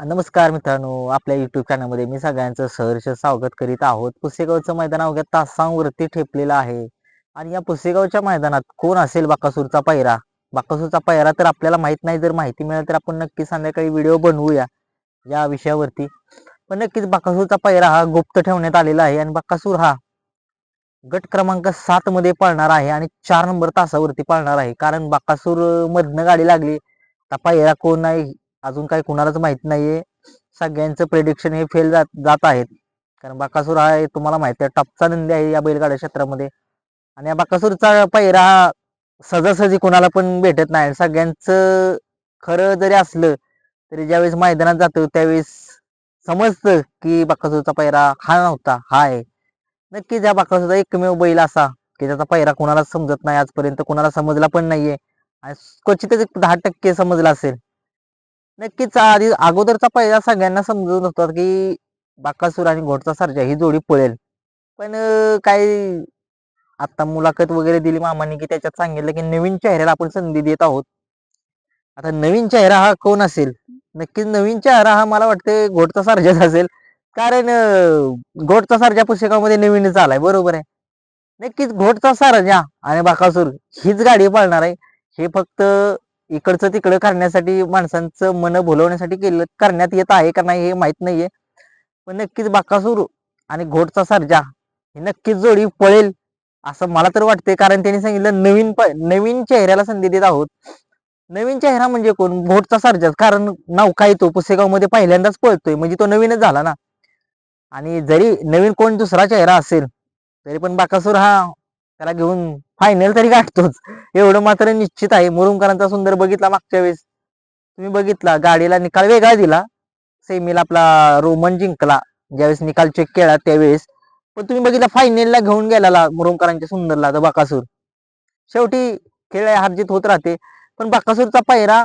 नमस्कार मित्रांनो. आपल्या युट्यूब चॅनलमध्ये मी सगळ्यांचं सहर्ष स्वागत करीत आहोत. पुसेगावचं मैदान अवघ्या तासांवरती ठेपलेलं आहे. आणि या पुसेगावच्या मैदानात कोण असेल बाकासूरचा पायरा? बाकासूरचा पायरा तर आपल्याला माहीत नाही. जर माहिती मिळाली तर आपण नक्की संध्याकाळी व्हिडिओ बनवूया या विषयावरती. पण नक्कीच बाकासूरचा पायरा हा गुप्त ठेवण्यात आलेला आहे आणि बाकासूर हा गट क्रमांक सात मध्ये पळणार आहे आणि चार नंबर तासावरती पळणार आहे. कारण बाकासूर मधनं गाडी लागली. आता पायरा कोण नाही अजून काही कुणालाच माहीत नाहीये. सगळ्यांचं प्रेडिक्शन हे फेल जात जात आहेत. कारण बाकासूर हा तुम्हाला माहिती आहे टपचा नंदी आहे या बैलगाड्या क्षेत्रामध्ये. आणि या बाकासूरचा पहिरा हा सहजासहजी कोणाला पण भेटत नाही. सगळ्यांचं खरं जरी असलं तरी ज्यावेळेस मैदानात जातो त्यावेळेस समजतं की बाकासूरचा पहिरा हा नव्हता हा आहे. नक्कीच या बाकासूरचा एकमेव बैल असा की त्याचा पहिरा कोणाला समजत नाही. आजपर्यंत कोणाला समजला पण नाहीये. आणि क्वचितच दहा टक्के समजला असेल. नक्कीच. आधी अगोदरचा पहिला सगळ्यांना समजून होता की बाकासूर आणि घोटचा सारजा ही जोडी पळेल. पण काही काय आता मुलाखत वगैरे दिली मामाने की त्याच्यात सांगितलं की नवीन चेहऱ्याला आपण संधी देत आहोत. आता नवीन चेहरा हा कोण असेल? नक्कीच नवीन चेहरा हा मला वाटते घोटचा सर्जाच असेल. कारण घोटचा सारजा पुस्तकामध्ये नवीनच आलाय. बरोबर आहे. नक्कीच घोटचा सारजा आणि बाकासूर हीच गाडी पळणार आहे. हे फक्त इकडचं तिकडं करण्यासाठी माणसांचं मन भुलवण्यासाठी केलं करण्यात येत आहे का नाही हे माहीत नाहीये. पण नक्कीच बाकासूर आणि घोटचा सर्जा ही नक्कीच जोडी पळेल असं मला तर वाटतंय. कारण त्यांनी सांगितलं नवीन प- नवीन चेहऱ्याला संधी देत आहोत. नवीन चेहरा म्हणजे कोण? घोटचा सर्जा कारण नौका येतो पुसेगावमध्ये पहिल्यांदाच पळतोय. म्हणजे तो नवीनच झाला ना. आणि जरी नवीन कोण दुसरा चेहरा असेल तरी पण बाकासूर हा त्याला घेऊन फायनल तरी गाठतोच एवढं मात्र निश्चित आहे. मुरुमकरांचा सुंदर बघितला मागच्या वेळेस. तुम्ही बघितला गाडीला निकाल वेगळा दिला. सेमीला आपला रोमन जिंकला. ज्यावेळेस निकाल चेक केला त्यावेळेस. पण तुम्ही बघितला फायनलला घेऊन गेला मुरुमकरांच्या सुंदरला तर बाकासूर. शेवटी खेळ हारजीत होत राहते. पण बाकासूरचा पायरा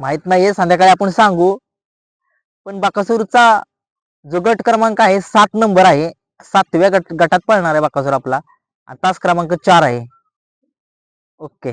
माहीत नाहीये संध्याकाळी आपण सांगू. पण बाकासूरचा जो गट क्रमांक आहे सात नंबर आहे. सातव्या गट गटात पळणार आहे बाकासूर आपला. आणि तास क्रमांक चार आहे. ओके.